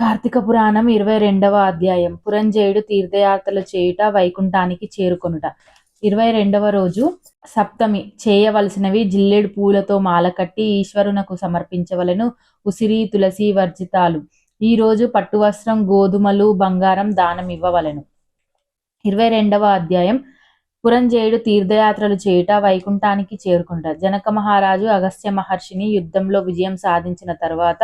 కార్తీక పురాణం ఇరవై రెండవ అధ్యాయం. పురంజయుడు తీర్థయాత్రలు చేయుట వైకుంఠానికి చేరుకొనుట. ఇరవై రెండవ రోజు సప్తమి. చేయవలసినవి జిల్లెడు పూలతో మాల కట్టి ఈశ్వరునకు సమర్పించవలెను ఉసిరి తులసి వర్జితాలు. ఈ రోజు పట్టు వస్త్రం గోధుమలు బంగారం దానం ఇవ్వవలెను. ఇరవై రెండవ అధ్యాయం. పురంజయుడు తీర్థయాత్రలు చేయుట వైకుంఠానికి చేరుకుంటారు జనక మహారాజు అగస్త్య మహర్షిని యుద్ధంలో విజయం సాధించిన తర్వాత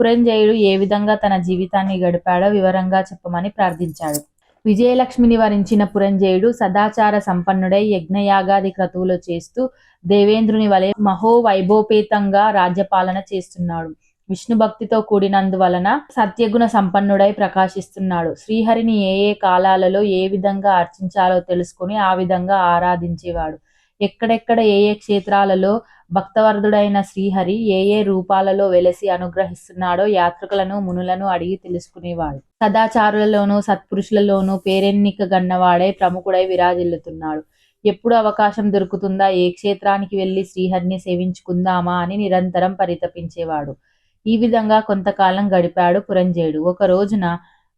పురంజయుడు ఏ విధంగా తన జీవితాన్ని గడిపాడో వివరంగా చెప్పమని ప్రార్థించాడు. విజయలక్ష్మిని వరించిన పురంజయుడు సదాచార సంపన్నుడై యజ్ఞయాగాది క్రతువులు చేస్తూ దేవేంద్రుని వలె మహోవైభోపేతంగా రాజ్యపాలన చేస్తున్నాడు. విష్ణు భక్తితో కూడినందువలన సత్యగుణ సంపన్నుడై ప్రకాశిస్తున్నాడు. శ్రీహరిని ఏ ఏ కాలాలలో ఏ విధంగా అర్చించాలో తెలుసుకుని ఆ విధంగా ఆరాధించేవాడు. ఎక్కడెక్కడ ఏ ఏ క్షేత్రాలలో భక్తవర్ధుడైన శ్రీహరి ఏ ఏ రూపాలలో వెలసి అనుగ్రహిస్తున్నాడో యాత్రికులను మునులను అడిగి తెలుసుకునేవాడు. సదాచారులలోనూ సత్పురుషులలోనూ పేరెన్నిక గన్నవాడై ప్రముఖుడై విరాజిల్లుతున్నాడు. ఎప్పుడు అవకాశం దొరుకుతుందా ఏ క్షేత్రానికి వెళ్ళి శ్రీహరిని సేవించుకుందామా అని నిరంతరం పరితపించేవాడు. ఈ విధంగా కొంతకాలం గడిపాడు పురంజయుడు ఒక రోజున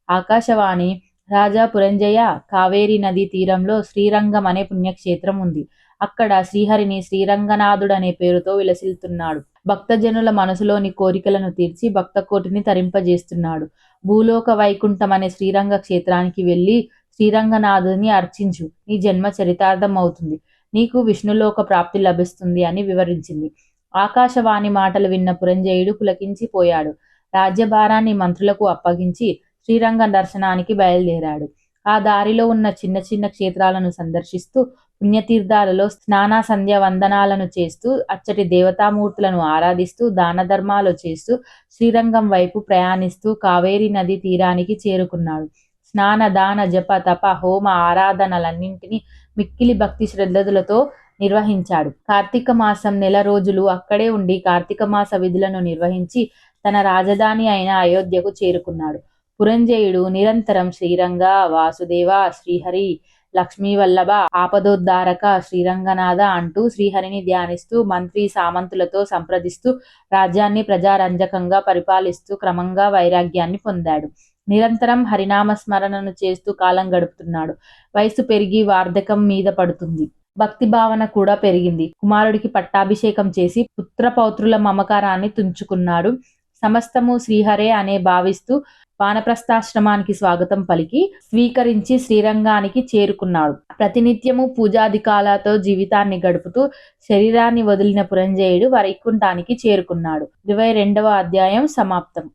ఆకాశవాణి రాజా పురంజయ కావేరీ నదీ తీరంలో శ్రీరంగం అనే పుణ్యక్షేత్రం ఉంది. అక్కడ శ్రీహరిని శ్రీరంగనాథుడు అనే పేరుతో విలసిల్తున్నాడు. భక్తజనుల మనసులోని కోరికలను తీర్చి భక్త కోటిని తరింపజేస్తున్నాడు. భూలోక వైకుంఠం అనే శ్రీరంగ క్షేత్రానికి వెళ్ళి శ్రీరంగనాథుని అర్చించు. నీ జన్మ చరితార్థం అవుతుంది నీకు విష్ణులోక ప్రాప్తి లభిస్తుంది అని వివరించింది. ఆకాశవాణి మాటలు విన్న పురంజయుడు పులకించిపోయాడు. రాజ్యభారాన్ని మంత్రులకు అప్పగించి శ్రీరంగ దర్శనానికి బయలుదేరాడు. ఆ దారిలో ఉన్న చిన్న చిన్న క్షేత్రాలను సందర్శిస్తూ పుణ్యతీర్థాలలో స్నాన సంధ్య వందనాలను చేస్తూ అచ్చటి దేవతామూర్తులను ఆరాధిస్తూ దాన ధర్మాలు చేస్తూ శ్రీరంగం వైపు ప్రయాణిస్తూ కావేరీ నది తీరానికి చేరుకున్నాడు. స్నాన దాన జప తప హోమ ఆరాధనలన్నింటినీ మిక్కిలి భక్తి శ్రద్ధలతో నిర్వహించాడు. కార్తీక మాసం నెల రోజులు అక్కడే ఉండి కార్తీక మాస విధులను నిర్వహించి తన రాజధాని అయిన అయోధ్యకు చేరుకున్నాడు. పురంజయుడు నిరంతరం శ్రీరంగ వాసుదేవ శ్రీహరి లక్ష్మీ వల్లభ ఆపదోద్ధారక శ్రీరంగనాథ అంటూ శ్రీహరిని ధ్యానిస్తూ మంత్రి సామంతులతో సంప్రదిస్తూ రాజ్యాన్ని ప్రజారంజకంగా పరిపాలిస్తూ క్రమంగా వైరాగ్యాన్ని పొందాడు. నిరంతరం హరినామ స్మరణను చేస్తూ కాలం గడుపుతున్నాడు. వయసు పెరిగి వార్ధకం మీద పడుతుంది. భక్తి భావన కూడా పెరిగింది. కుమారుడికి పట్టాభిషేకం చేసి పుత్ర పౌత్రుల మమకారాన్ని తుంచుకున్నాడు. సమస్తము శ్రీహరే అనే భావిస్తూ వానప్రస్థాశ్రమానికి స్వాగతం పలికి స్వీకరించి శ్రీరంగానికి చేరుకున్నాడు. ప్రతినిత్యము పూజాధికాలతో జీవితాన్ని గడుపుతూ శరీరాన్ని వదిలిన పురంజయుడు వైకుంఠానికి చేరుకున్నాడు. ఇరవై రెండవ అధ్యాయం సమాప్తం.